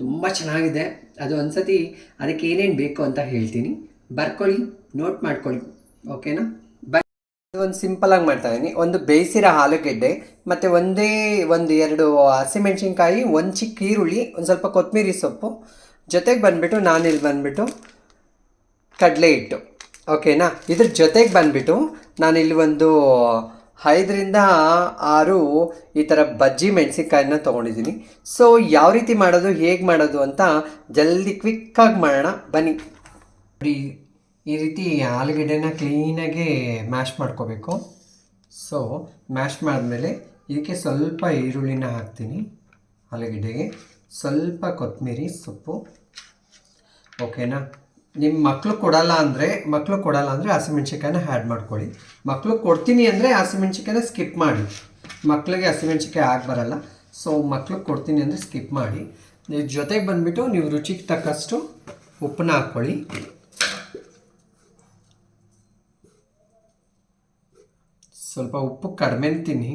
ತುಂಬ ಚೆನ್ನಾಗಿದೆ. ಅದು ಒಂದ್ಸತಿ ಅದಕ್ಕೆ ಏನೇನು ಬೇಕು ಅಂತ ಹೇಳ್ತೀನಿ. ಬರ್ಕೊಳ್ಳಿ ನೋಟ್ ಮಾಡ್ಕೊಳ್ಳಿ ಓಕೆನಾ ಒಂದು ಆಗಿ ಮಾಡ್ತಾ ಇದ್ದೀನಿ ಒಂದು ಬೇಯಿಸಿರೋ ಆಲೂಗೆಡ್ಡೆ ಮತ್ತು ಒಂದೇ ಒಂದು ಎರಡು ಹಸಿಮೆಣ್ಸಿನ್ಕಾಯಿ, ಒಂದು ಚಿಕ್ಕ ಈರುಳ್ಳಿ, ಒಂದು ಸ್ವಲ್ಪ ಕೊತ್ತಂಬರಿ ಸೊಪ್ಪು. ಜೊತೆಗೆ ಬಂದುಬಿಟ್ಟು ನಾನಿಲ್ಲಿ ಬಂದುಬಿಟ್ಟು ಕಡಲೆ ಹಿಟ್ಟು. ಓಕೆನಾ? ಇದ್ರ ಜೊತೆಗೆ ಬಂದುಬಿಟ್ಟು ನಾನಿಲ್ಲಿ ಒಂದು ಐದರಿಂದ ಆರು ಈ ಥರ ಬಜ್ಜಿ ಮೆಣಸಿನ್ಕಾಯಿನ ತೊಗೊಂಡಿದ್ದೀನಿ ಸೊ ಯಾವ ರೀತಿ ಮಾಡೋದು, ಹೇಗೆ ಮಾಡೋದು ಅಂತ ಜಲ್ದಿ ಕ್ವಿಕ್ಕಾಗಿ ಮಾಡೋಣ. ಬನ್ನಿ. ಈ ರೀತಿ ಆಲೂಗಡ್ಡೆನ ಕ್ಲೀನಾಗಿ ಮ್ಯಾಶ್ ಮಾಡ್ಕೋಬೇಕು. ಸೊ ಮ್ಯಾಶ್ ಮಾಡಿದ್ಮೇಲೆ ಇದಕ್ಕೆ ಸ್ವಲ್ಪ ಈರುಳ್ಳಿನ ಹಾಕ್ತೀನಿ ಆಲೂಗೆಡ್ಡೆಗೆ. ಸ್ವಲ್ಪ ಕೊತ್ತಂಬರಿ ಸೊಪ್ಪು. ಓಕೆನಾ ನಿಮ್ಮ ಮಕ್ಕಳು ಕೊಡಲ್ಲ ಅಂದರೆ ಮಕ್ಕಳು ಕೊಡಲ್ಲ ಅಂದರೆ ಹಸಿಮೆಣ್ಸಿಕಾಯನ್ನ ಆ್ಯಡ್ ಮಾಡ್ಕೊಳ್ಳಿ. ಮಕ್ಕಳು ಕೊಡ್ತೀನಿ ಅಂದರೆ ಹಸಿಮೆಣ್ಸಿಕಾಯನ್ನ ಸ್ಕಿಪ್ ಮಾಡಿ. ಮಕ್ಕಳಿಗೆ ಹಸಿಮೆಣ್ಸಿಕಾಯಿ ಆಗಿ ಬರಲ್ಲ. ಸೊ ಮಕ್ಕಳು ಕೊಡ್ತೀನಿ ಅಂದರೆ ಸ್ಕಿಪ್ ಮಾಡಿ. ಜೊತೆಗೆ ಬಂದುಬಿಟ್ಟು ನೀವು ರುಚಿಗೆ ತಕ್ಕಷ್ಟು ಉಪ್ಪನ್ನ ಹಾಕ್ಕೊಳ್ಳಿ. ಸ್ವಲ್ಪ ಉಪ್ಪು ಕಡಿಮೆ ತಿನ್ನಿ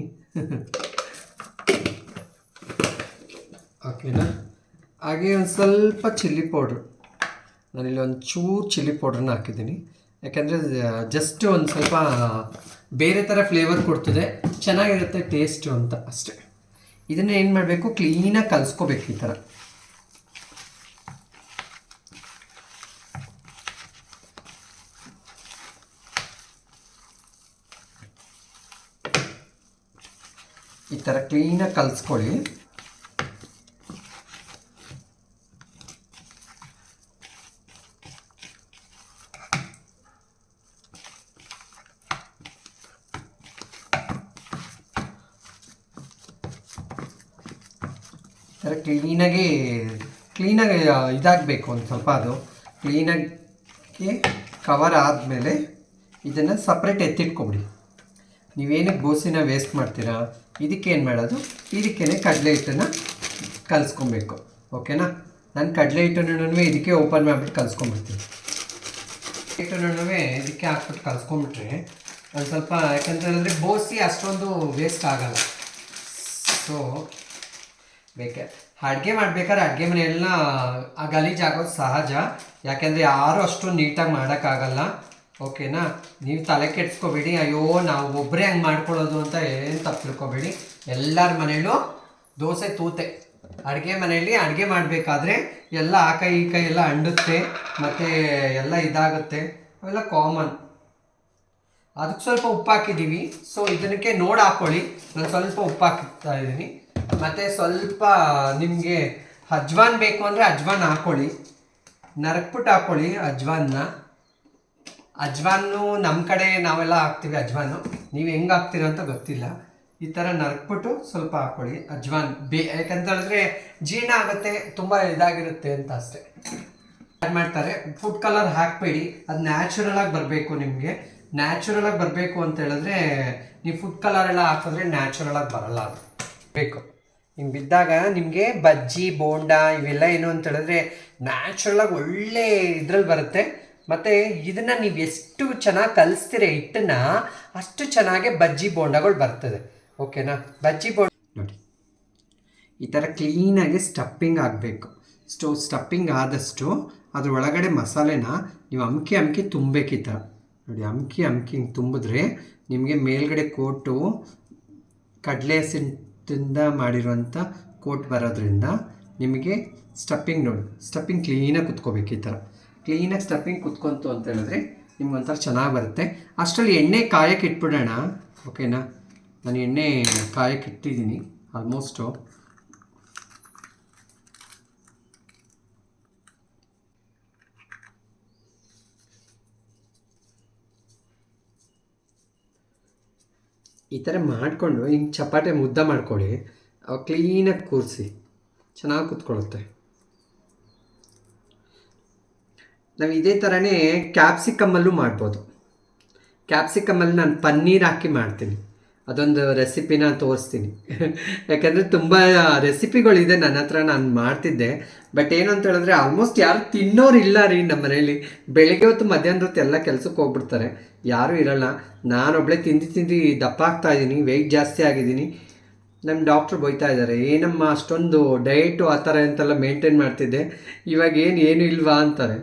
ಓಕೆನಾ? ಹಾಗೆ ಒಂದು ಸ್ವಲ್ಪ ಚಿಲ್ಲಿ ಪೌಡ್ರ್. ನಾನಿಲ್ಲಿ ಒಂದು ಚೂರು ಚಿಲ್ಲಿ ಪೌಡ್ರನ್ನ ಹಾಕಿದ್ದೀನಿ. ಯಾಕೆಂದರೆ, ಜಸ್ಟ್ ಒಂದು ಸ್ವಲ್ಪ ಬೇರೆ ಥರ ಫ್ಲೇವರ್ ಕೊಡ್ತದೆ. ಚೆನ್ನಾಗಿರುತ್ತೆ ಟೇಸ್ಟು ಅಂತ ಅಷ್ಟೇ. ಇದನ್ನು ಏನು ಮಾಡಬೇಕು? ಕ್ಲೀನಾಗಿ ಕಲಿಸ್ಕೋಬೇಕು ಈ ಥರ ಈ ಥರ ಕ್ಲೀನಾಗಿ ಕಲಿಸ್ಕೊಳ್ಳಿ. ಥರ ಕ್ಲೀನಾಗಿ ಕ್ಲೀನಾಗಿ ಇದಾಗಬೇಕು ಒಂದು ಸ್ವಲ್ಪ ಅದು. ಕ್ಲೀನಾಗಿ ಕವರ್ ಆದಮೇಲೆ ಇದನ್ನು ಸಪ್ರೇಟ್ ಎತ್ತಿಟ್ಕೊಬಿಡಿ. ನೀವೇನಕ್ಕೆ ಗೋಸಿನ ವೇಸ್ಟ್ ಮಾಡ್ತೀರಾ? ಇದಕ್ಕೆ ಏನು ಮಾಡೋದು? ಇದಕ್ಕೇನೆ ಕಡಲೆ ಹಿಟ್ಟನ್ನು ಕಲಿಸ್ಕೊಬೇಕು. ಓಕೆನಾ? ನಾನು ಕಡಲೆ ಹಿಟ್ಟನ್ನು ಇದಕ್ಕೆ ಓಪನ್ ಮಾಡಿಬಿಟ್ಟು ಕಲಿಸ್ಕೊಂಬಿಡ್ತೀನಿ ಹಿಟ್ಟನ್ನು ಇದಕ್ಕೆ ಹಾಕ್ಬಿಟ್ಟು ಕಲಿಸ್ಕೊಂಬಿಟ್ರೆ ಒಂದು ಸ್ವಲ್ಪ, ಯಾಕಂತ ಹೇಳಿದ್ರೆ ಬೋಸಿ ಅಷ್ಟೊಂದು ವೇಸ್ಟ್ ಆಗಲ್ಲ. ಸೊ ಬೇಕೆ? ಅಡುಗೆ ಮಾಡ್ಬೇಕಾದ್ರೆ ಅಡುಗೆ ಮನೆಯೆಲ್ಲ ಆ ಗಲೀಜು ಆಗೋದು ಸಹಜ. ಯಾಕೆಂದರೆ ಯಾರೂ ಅಷ್ಟು ನೀಟಾಗಿ ಮಾಡೋಕ್ಕಾಗಲ್ಲ. ಓಕೆನಾ? ನೀವು ತಲೆ ಕೆಡ್ಸ್ಕೊಬೇಡಿ. ಅಯ್ಯೋ, ನಾವು ಒಬ್ಬರೇ ಹಂಗೆ ಮಾಡ್ಕೊಳ್ಳೋದು ಅಂತ ಏನು ತಪ್ಪು ತಿಳ್ಕೊಬೇಡಿ. ಎಲ್ಲರ ಮನೇಲೂ ದೋಸೆ ತೂತೆ. ಅಡುಗೆ ಮನೆಯಲ್ಲಿ ಅಡುಗೆ ಮಾಡಬೇಕಾದ್ರೆ ಎಲ್ಲ ಆ ಕೈ ಈ ಕೈ ಎಲ್ಲ ಅಂಡುತ್ತೆ, ಮತ್ತು ಎಲ್ಲ ಇದಾಗುತ್ತೆ. ಅವೆಲ್ಲ ಕಾಮನ್ ಅದಕ್ಕೆ ಸ್ವಲ್ಪ ಉಪ್ಪು ಹಾಕಿದ್ದೀವಿ. ಸೊ ಇದಕ್ಕೆ ನೋಡಿ ಹಾಕ್ಕೊಳ್ಳಿ ನಾನು ಸ್ವಲ್ಪ ಉಪ್ಪು ಹಾಕ್ತಾ ಇದ್ದೀನಿ. ಮತ್ತು ಸ್ವಲ್ಪ ನಿಮಗೆ ಅಜ್ವಾನ್ ಬೇಕು ಅಂದರೆ ಅಜ್ವಾನ್ ಹಾಕ್ಕೊಳ್ಳಿ ನರಕ್ಬಿಟ್ಟು ಹಾಕ್ಕೊಳ್ಳಿ ಅಜ್ವಾನ್ನ. ಅಜ್ವಾನು ನಮ್ಮ ಕಡೆ ನಾವೆಲ್ಲ ಹಾಕ್ತೀವಿ ಅಜ್ವಾನು. ನೀವು ಹೆಂಗೆ ಹಾಕ್ತೀರ ಅಂತ ಗೊತ್ತಿಲ್ಲ. ಈ ಥರ ನರ್ಕ್ಬಿಟ್ಟು ಸ್ವಲ್ಪ ಹಾಕ್ಕೊಳ್ಳಿ. ಅಜ್ವಾನ್ ಬೇ ಯಾಕಂತ ಹೇಳಿದ್ರೆ ಜೀರ್ಣ ಆಗುತ್ತೆ, ತುಂಬ ಇದಾಗಿರುತ್ತೆ ಅಂತ ಅಷ್ಟೇ. ಆ್ಯಡ್ ಮಾಡ್ತಾರೆ? ಫುಡ್ ಕಲರ್ ಹಾಕಬೇಡಿ. ಅದು ನ್ಯಾಚುರಲ್ ಆಗಿ ಬರಬೇಕು ನಿಮಗೆ. ನ್ಯಾಚುರಲ್ ಆಗಿ ಬರಬೇಕು ಅಂತ ಹೇಳಿದ್ರೆ ನೀವು ಫುಡ್ ಕಲರ್ ಎಲ್ಲ ಹಾಕಿದ್ರೆ ನ್ಯಾಚುರಲ್ ಆಗಿ ಬರಲ್ಲ ಅದು. ಬೇಕು. ಹಿಂಗೆ ಬಿದ್ದಾಗ ನಿಮಗೆ ಬಜ್ಜಿ, ಬೋಂಡ ಇವೆಲ್ಲ ಏನು ಅಂತ ಹೇಳಿದ್ರೆ ನ್ಯಾಚುರಲ್ ಆಗಿ ಒಳ್ಳೆ ಇದ್ರಲ್ಲಿ ಬರುತ್ತೆ. ಮತ್ತು ಇದನ್ನು ನೀವು ಎಷ್ಟು ಚೆನ್ನಾಗಿ ಕಲಿಸ್ತೀರ ಹಿಟ್ಟನ್ನ, ಅಷ್ಟು ಚೆನ್ನಾಗಿ ಬಜ್ಜಿ ಬೋಂಡಗಳು ಬರ್ತದೆ. ಓಕೆನಾ? ಬಜ್ಜಿ ಬೋಂಡ ನೋಡಿ. ಈ ಥರ ಕ್ಲೀನಾಗಿ ಸ್ಟಪ್ಪಿಂಗ್ ಆಗಬೇಕು. ಸ್ಟೋ, ಸ್ಟಪ್ಪಿಂಗ್ ಆದಷ್ಟು ಅದ್ರ ಒಳಗಡೆ ಮಸಾಲೆನ ನೀವು ಅಮ್ಕಿ ಅಮ್ಕಿ ತುಂಬಬೇಕು ಈ ಥರ ನೋಡಿ, ಅಮ್ಕಿ ಅಮ್ಕಿ ಹಿಂಗೆ ತುಂಬಿದ್ರೆ ನಿಮಗೆ ಮೇಲ್ಗಡೆ ಕೋಟು ಕಡಲೆ ಸಿಂಟಿಂದ ಮಾಡಿರುವಂಥ ಕೋಟ್ ಬರೋದ್ರಿಂದ ನಿಮಗೆ ಸ್ಟಪ್ಪಿಂಗ್ ನೋಡಿ, ಸ್ಟಪ್ಪಿಂಗ್ ಕ್ಲೀನಾಗಿ ಕುತ್ಕೋಬೇಕು ಈ ಥರ ಕ್ಲೀನಾಗಿ ಸ್ಟಫಿಂಗ್ ಕುತ್ಕೊಂತು ಅಂತ ಹೇಳಿದ್ರೆ ನಿಮ್ಗೆ ಒಂಥರ ಚೆನ್ನಾಗಿ ಬರುತ್ತೆ. ಅಷ್ಟರಲ್ಲಿ ಎಣ್ಣೆ ಕಾಯಕ್ಕೆ ಇಟ್ಬಿಡೋಣ. ಓಕೆನಾ ನಾನು ಎಣ್ಣೆ ಕಾಯಕ್ಕೆ ಇಟ್ಟಿದ್ದೀನಿ ಆಲ್ಮೋಸ್ಟು ಈ ಥರ ಮಾಡಿಕೊಂಡು ಹಿಂಗೆ ಚಪಾಟೆ ಮುದ್ದೆ ಮಾಡ್ಕೊಳ್ಳಿ. ಕ್ಲೀನಾಗಿ ಕೂರಿಸಿ. ಚೆನ್ನಾಗಿ ಕೂತ್ಕೊಳ್ಳುತ್ತೆ. ನಾವು ಇದೇ ಥರನೇ ಕ್ಯಾಪ್ಸಿಕಮ್ಮಲ್ಲೂ ಮಾಡ್ಬೋದು. ಕ್ಯಾಪ್ಸಿಕಮ್ಮಲ್ಲಿ ನಾನು ಪನ್ನೀರ್ ಹಾಕಿ ಮಾಡ್ತೀನಿ. ಅದೊಂದು ರೆಸಿಪಿನ ತೋರಿಸ್ತೀನಿ. ಯಾಕಂದರೆ ತುಂಬ ರೆಸಿಪಿಗಳಿದೆ ನನ್ನ ಹತ್ರ, ನಾನು ಮಾಡ್ತಿದ್ದೆ. ಬಟ್ ಏನು ಅಂತ ಹೇಳಿದ್ರೆ ಆಲ್ಮೋಸ್ಟ್ ಯಾರು ತಿನ್ನೋರು ಇಲ್ಲ ರೀ ನಮ್ಮ ಮನೇಲಿ. ಬೆಳಗ್ಗೆ ಹೊತ್ತು ಮಧ್ಯಾಹ್ನ ಹೊತ್ತು ಎಲ್ಲ ಕೆಲಸಕ್ಕೆ ಹೋಗ್ಬಿಡ್ತಾರೆ. ಯಾರೂ ಇರಲ್ಲ. ನಾನೊಬ್ಳೆ ತಿಂದು ತಿಂದು ದಪ್ಪ ಆಗ್ತಾ ಇದ್ದೀನಿ ವೆಯ್ಟ್ ಜಾಸ್ತಿ ಆಗಿದ್ದೀನಿ ನಮ್ಮ ಡಾಕ್ಟ್ರ್ ಬೈತಾ ಇದ್ದಾರೆ ಏನಮ್ಮ ಅಷ್ಟೊಂದು ಡಯಟು ಆ ಥರ ಅಂತೆಲ್ಲ ಮೇಂಟೈನ್ ಮಾಡ್ತಿದ್ದೆ? ಇವಾಗ ಏನು ಏನು ಇಲ್ವಾ? ಅಂತಾರೆ.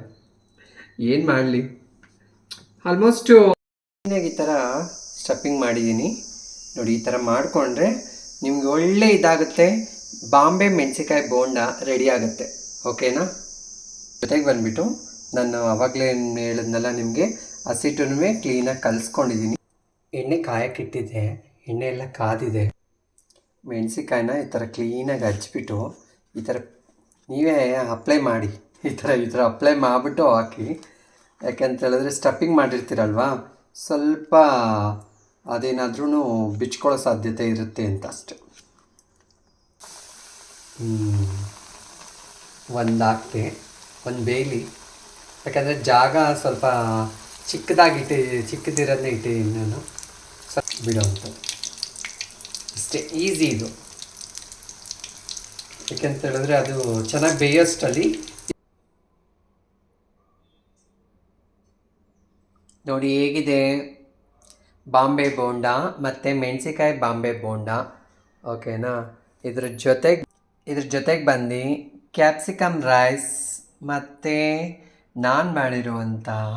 ಏನು ಮಾಡಲಿ? ಆಲ್ಮೋಸ್ಟು ಈ ಥರ ಸ್ಟಫಿಂಗ್ ಮಾಡಿದ್ದೀನಿ ನೋಡಿ, ಈ ಥರ ಮಾಡಿಕೊಂಡ್ರೆ ನಿಮ್ಗೆ ಒಳ್ಳೆ ಇದಾಗುತ್ತೆ. ಬಾಂಬೆ ಮೆಣಸಿಕಾಯಿ ಬೋಂಡ ರೆಡಿ ಆಗುತ್ತೆ. ಓಕೆನಾ ಜೊತೆಗೆ ಬಂದುಬಿಟ್ಟು ನಾನು ಆವಾಗಲೇ ಹೇಳಿದ್ನಲ್ಲ ನಿಮಗೆ ಹಸಿಟ್ಟನ್ನು ಕ್ಲೀನಾಗಿ ಕಲಿಸ್ಕೊಂಡಿದ್ದೀನಿ ಎಣ್ಣೆ ಕಾಯಕ್ಕಿಟ್ಟಿದ್ದೆ ಎಣ್ಣೆ ಎಲ್ಲ ಕಾದಿದೆ. ಮೆಣಸಿಕಾಯಿನ ಈ ಥರ ಕ್ಲೀನಾಗಿ ಹಚ್ಚಿಬಿಟ್ಟು ಈ ಥರ ನೀವೇ ಅಪ್ಲೈ ಮಾಡಿ. ಈ ಥರ ಈ ಥರ ಅಪ್ಲೈ ಮಾಡಿಬಿಟ್ಟು ಹಾಕಿ. ಯಾಕೆಂತ ಹೇಳಿದ್ರೆ ಸ್ಟಫಿಂಗ್ ಮಾಡಿರ್ತೀರಲ್ವಾ? ಸ್ವಲ್ಪ ಅದೇನಾದ್ರೂ ಬಿಚ್ಕೊಳ್ಳೋ ಸಾಧ್ಯತೆ ಇರುತ್ತೆ ಅಂತ ಅಷ್ಟೆ. ಒಂದು ಹಾಕ್ತೆ ಒಂದು ಬೇಲಿ. ಯಾಕಂದರೆ ಜಾಗ ಸ್ವಲ್ಪ ಚಿಕ್ಕದಾಗಿ ಇಟ್ಟು ಚಿಕ್ಕದಿರೋದನ್ನೇ ಇಟ್ಟಿದ್ದೀನಿ ನಾನು ಸ್ವಲ್ಪ ಬಿಡೋ ಅಂತ ಅಷ್ಟೇ ಈಸಿ ಇದು. ಯಾಕೆಂತ ಹೇಳಿದ್ರೆ ಅದು ಚೆನ್ನಾಗಿ ಬೇಯೋಷ್ಟಲ್ಲಿ ನೋಡಿ ಹೇಗಿದೆ? ಬಾಂಬೆ ಬೋಂಡ ಮತ್ತು ಮೆಣಸಿಕಾಯಿ ಬಾಂಬೆ ಬೋಂಡ. ಓಕೆನಾ ಇದ್ರ ಜೊತೆಗೆ ಇದ್ರ ಜೊತೆಗೆ ಬಂದು ಕ್ಯಾಪ್ಸಿಕಮ್ ರೈಸ್ ಮತ್ತು ನಾನು ಮಾಡಿರುವಂತಹ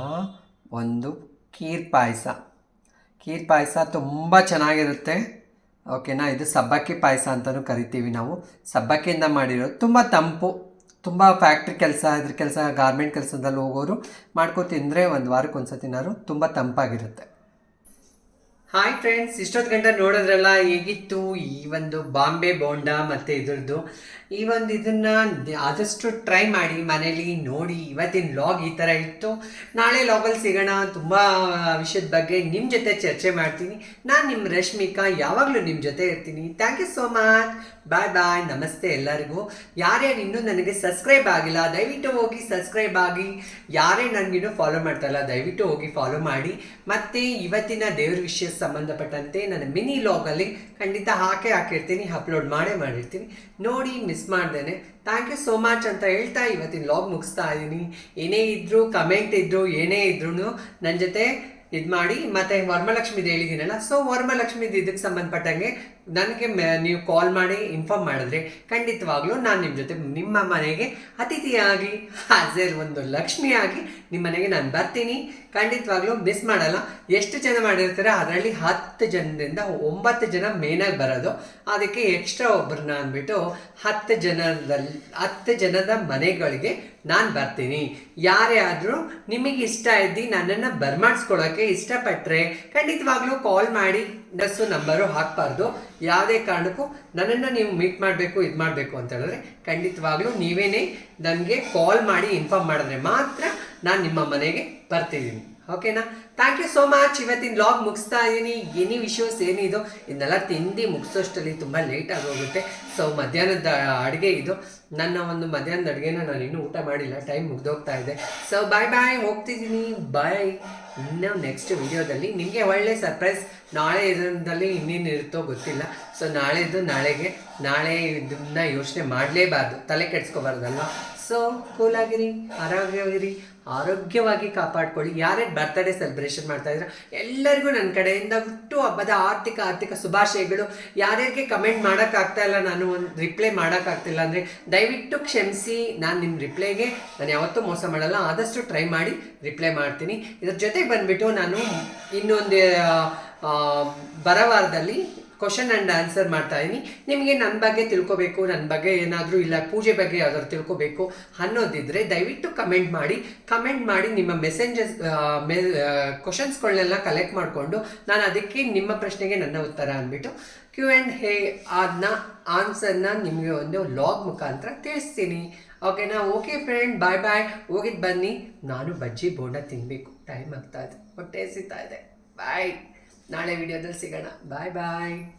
ಒಂದು ಖೀರ್ ಪಾಯಸ. ಖೀರ್ ಪಾಯಸ ತುಂಬ ಚೆನ್ನಾಗಿರುತ್ತೆ. ಓಕೆನಾ ಇದು ಸಬ್ಬಕ್ಕಿ ಪಾಯಸ ಅಂತಲೂ ಕರಿತೀವಿ ನಾವು. ಸಬ್ಬಕ್ಕಿಯಿಂದ ಮಾಡಿರೋದು ತುಂಬ ತಂಪು. ತುಂಬ ಫ್ಯಾಕ್ಟ್ರಿ ಕೆಲಸ, ಇದ್ರ ಕೆಲಸ ಗಾರ್ಮೆಂಟ್ ಕೆಲಸದಲ್ಲಿ ಹೋಗೋರು ಮಾಡ್ಕೊ ತಿಂದರೆ ಒಂದು ವಾರಕ್ಕೆ ಒಂದು ಸತಿನಾರು ತುಂಬ ತಂಪಾಗಿರುತ್ತೆ. ಹಾಯ್ ಫ್ರೆಂಡ್ಸ್ ಇಷ್ಟೊತ್ತು ಗಂಟೆ ನೋಡಿದ್ರಲ್ಲ, ಹೇಗಿತ್ತು ಈ ಒಂದು ಬಾಂಬೆ ಬೋಂಡ ಮತ್ತು ಇದ್ರದ್ದು? ಈ ಒಂದು ಇದನ್ನು ಆದಷ್ಟು ಟ್ರೈ ಮಾಡಿ ಮನೇಲಿ ನೋಡಿ, ಇವತ್ತಿನ ಲಾಗ್ ಈ ಥರ ಇತ್ತು. ನಾಳೆ ಲಾಗಲ್ಲಿ ಸಿಗೋಣ, ತುಂಬ ವಿಷಯದ ಬಗ್ಗೆ ನಿಮ್ಮ ಜೊತೆ ಚರ್ಚೆ ಮಾಡ್ತೀನಿ. ನಾನು ನಿಮ್ಮ ರಶ್ಮಿಕಾ, ಯಾವಾಗಲೂ ನಿಮ್ಮ ಜೊತೆ ಇರ್ತೀನಿ. Thank you so much bye bye ನಮಸ್ತೆ ಎಲ್ಲರಿಗೂ. ಯಾರ್ಯಾರು ಇನ್ನೂ ನನಗೆ ಸಬ್ಸ್ಕ್ರೈಬ್ ಆಗಿಲ್ಲ, ದಯವಿಟ್ಟು ಹೋಗಿ ಸಬ್ಸ್ಕ್ರೈಬ್ ಆಗಿ. ಯಾರೇ ನನಗಿನ್ನೂ ಫಾಲೋ ಮಾಡ್ತಾ ಇಲ್ಲ, ದಯವಿಟ್ಟು ಹೋಗಿ ಫಾಲೋ ಮಾಡಿ. ಮತ್ತು ಇವತ್ತಿನ ದೇವ್ರ ವಿಷಯ ಸಂಬಂಧಪಟ್ಟಂತೆ ನನ್ನ ಮಿನಿ ಲಾಗಲ್ಲಿ ಖಂಡಿತ ಹಾಕೇ ಹಾಕಿರ್ತೀನಿ ಅಪ್ಲೋಡ್ ಮಾಡೇ ಮಾಡಿರ್ತೀನಿ. ನೋಡಿ ಮಿಸ್ ಮಾಡ್ದೇನೆ. ಥ್ಯಾಂಕ್ ಯು ಸೋ ಮಚ್ ಅಂತ ಹೇಳ್ತಾ ಇವತ್ತಿನ ಲಾಗ್ ಮುಗಿಸ್ತಾ ಇದ್ದೀನಿ ಏನೇ ಇದ್ದರೂ ಕಮೆಂಟ್ ಇದ್ದರೂ ಏನೇ ಇದ್ರೂ ನನ್ನ ಜೊತೆ ಇದು ಮಾಡಿ. ಮತ್ತೆ ವರಮಲಕ್ಷ್ಮಿದು ಹೇಳಿದ್ದೀನಲ್ಲ ಸೊ ವರಮಲಕ್ಷ್ಮಿದು ಇದಕ್ಕೆ ಸಂಬಂಧಪಟ್ಟಂಗೆ ನನಗೆ ನೀವು ಕಾಲ್ ಮಾಡಿ ಇನ್ಫಾರ್ಮ್ ಮಾಡಿದ್ರೆ ಖಂಡಿತವಾಗ್ಲೂ ನಾನು ನಿಮ್ಮ ಜೊತೆ, ನಿಮ್ಮ ಮನೆಗೆ ಅತಿಥಿಯಾಗಿ, ಹಾಜರ್ ಒಂದು ಲಕ್ಷ್ಮಿಯಾಗಿ ನಿಮ್ಮ ಮನೆಗೆ ನಾನು ಬರ್ತೀನಿ. ಖಂಡಿತವಾಗ್ಲೂ ಮಿಸ್ ಮಾಡಲ್ಲ. ಎಷ್ಟು ಜನ ಮಾಡಿರ್ತಾರೆ ಅದರಲ್ಲಿ ಹತ್ತು ಜನರಿಂದ ಒಂಬತ್ತು ಜನ ಮೇನಾಗಿ ಬರೋದು. ಅದಕ್ಕೆ ಎಕ್ಸ್ಟ್ರಾ ಒಬ್ಬರನ್ನ ಅಂದ್ಬಿಟ್ಟು ಹತ್ತು ಜನದಲ್ಲಿ ಹತ್ತು ಜನದ ಮನೆಗಳಿಗೆ ನಾನು ಬರ್ತೀನಿ. ಯಾರೇ ಆದರೂ ನಿಮಗೆ ಇಷ್ಟ ಇದ್ದು ನನ್ನನ್ನು ಬರ್ಮಾಡ್ಸ್ಕೊಳ್ಳೋಕ್ಕೆ ಇಷ್ಟಪಟ್ಟರೆ ಖಂಡಿತವಾಗ್ಲೂ ಕಾಲ್ ಮಾಡಿ ಡ್ರೆಸ್ಸು ನಂಬರು ಹಾಕಬಾರ್ದು. ಯಾವುದೇ ಕಾರಣಕ್ಕೂ ನನ್ನನ್ನು ನೀವು ಮೀಟ್ ಮಾಡಬೇಕು ಇದು ಮಾಡಬೇಕು ಅಂತ ಹೇಳಿದ್ರೆ ಖಂಡಿತವಾಗ್ಲೂ ನೀವೇನೇ ನನಗೆ ಕಾಲ್ ಮಾಡಿ ಇನ್ಫಾರ್ಮ್ ಮಾಡಿದ್ರೆ ಮಾತ್ರ ನಾನು ನಿಮ್ಮ ಮನೆಗೆ ಬರ್ತಿದ್ದೀನಿ. ಓಕೆನಾ ಥ್ಯಾಂಕ್ ಯು ಸೋ ಮಚ್ ಇವತ್ತಿನ ಲಾಗ್ ಮುಗಿಸ್ತಾ ಇದ್ದೀನಿ ಎನಿ ವಿಷಯಸ್ ಏನಿದು ಇದನ್ನೆಲ್ಲ ತಿಂದು ಮುಗಿಸೋಷ್ಟರಲ್ಲಿ ತುಂಬ ಲೇಟ್ ಹೋಗುತ್ತೆ. ಸೊ ಮಧ್ಯಾಹ್ನದ ಅಡುಗೆ ಇದು. ನನ್ನ ಒಂದು ಮಧ್ಯಾಹ್ನದ ಅಡುಗೆನ ನಾನು ಇನ್ನೂ ಊಟ ಮಾಡಿಲ್ಲ. ಟೈಮ್ ಮುಗ್ದೋಗ್ತಾ ಇದೆ. ಸೊ ಬಾಯ್ ಬಾಯ್ ಹೋಗ್ತಿದ್ದೀನಿ ಬಾಯ್ ಇನ್ನು ನೆಕ್ಸ್ಟ್ ವಿಡಿಯೋದಲ್ಲಿ ನಿಮಗೆ ಒಳ್ಳೆ ಸರ್ಪ್ರೈಸ್ ನಾಳೆ ಇದರಲ್ಲಿ ಇನ್ನೇನು ಇರುತ್ತೋ ಗೊತ್ತಿಲ್ಲ. ಸೊ ನಾಳೆದು ನಾಳೆಗೆ. ನಾಳೆ ಇದನ್ನ ಯೋಚನೆ ಮಾಡಲೇಬಾರ್ದು. ತಲೆ ಕೆಡ್ಸ್ಕೋಬಾರ್ದಲ್ವ? ಸೊ ಕೂಲಾಗಿರಿ ಆರೋಗ್ಯವಾಗಿರಿ ಆರೋಗ್ಯವಾಗಿ ಕಾಪಾಡ್ಕೊಳ್ಳಿ. ಯಾರ್ಯಾರು ಬರ್ತ್ಡೇ ಸೆಲೆಬ್ರೇಷನ್ ಮಾಡ್ತಾ ಇದ್ರೆ ಎಲ್ಲರಿಗೂ ನನ್ನ ಕಡೆಯಿಂದ ಹುಟ್ಟು ಹಬ್ಬದ ಆರ್ಥಿಕ ಆರ್ಥಿಕ ಶುಭಾಶಯಗಳು. ಯಾರ್ಯಾರಿಗೆ ಕಮೆಂಟ್ ಮಾಡೋಕ್ಕಾಗ್ತಾ ಇಲ್ಲ ನಾನು ಒಂದು ರಿಪ್ಲೈ ಮಾಡೋಕ್ಕಾಗ್ತಿಲ್ಲ ಅಂದರೆ ದಯವಿಟ್ಟು ಕ್ಷಮಿಸಿ ನಾನು ನಿಮ್ಮ ರಿಪ್ಲೈಗೆ ನಾನು ಯಾವತ್ತೂ ಮೋಸ ಮಾಡಲ್ಲ ಆದಷ್ಟು ಟ್ರೈ ಮಾಡಿ ರಿಪ್ಲೈ ಮಾಡ್ತೀನಿ. ಇದ್ರ ಜೊತೆಗೆ ಬಂದುಬಿಟ್ಟು ನಾನು ಇನ್ನೊಂದು ಆ, ಬರೋ ವಾರದಲ್ಲಿ ಕ್ವಶನ್ ಆ್ಯಂಡ್ ಆನ್ಸರ್ ಮಾಡ್ತಾ ಇದ್ದೀನಿ ನಿಮಗೆ ನನ್ನ ಬಗ್ಗೆ ತಿಳ್ಕೊಬೇಕು ನನ್ನ ಬಗ್ಗೆ ಏನಾದರೂ ಇಲ್ಲ, ಪೂಜೆ ಬಗ್ಗೆ ಯಾವ್ದಾದ್ರು ತಿಳ್ಕೊಬೇಕು ಅನ್ನೋದಿದ್ರೆ ದಯವಿಟ್ಟು ಕಮೆಂಟ್ ಮಾಡಿ. ಕಮೆಂಟ್ ಮಾಡಿ ನಿಮ್ಮ ಮೆಸೇಂಜಸ್ ಮೆ ಕ್ವಶನ್ಸ್ಗಳನ್ನೆಲ್ಲ ಕಲೆಕ್ಟ್ ಮಾಡಿಕೊಂಡು ನಾನು ಅದಕ್ಕೆ ನಿಮ್ಮ ಪ್ರಶ್ನೆಗೆ ನನ್ನ ಉತ್ತರ ಅಂದ್ಬಿಟ್ಟು ಕ್ಯೂ ಆ್ಯಂಡ್ ಹೇ ಅದನ್ನ ಆನ್ಸರ್ನ ನಿಮಗೆ ಒಂದು ಲಾಗ್ ಮುಖಾಂತರ ತಿಳಿಸ್ತೀನಿ. ಓಕೆನಾ ಓಕೆ ಫ್ರೆಂಡ್ ಬಾಯ್ ಬಾಯ್ ಹೋಗಿದ್ದು ಬನ್ನಿ. ನಾನು ಬಜ್ಜಿ ಬೋಂಡ ತಿನ್ನಬೇಕು ಟೈಮ್ ಆಗ್ತಾ ಇದೆ. ಹೊಟ್ಟೆ ಸಿಗ್ತಾ ಇದೆ. ಬಾಯ್ ನಾಳೆ ವಿಡಿಯೋದಲ್ಲಿ ಸಿಗೋಣ. ಬಾಯ್ ಬಾಯ್.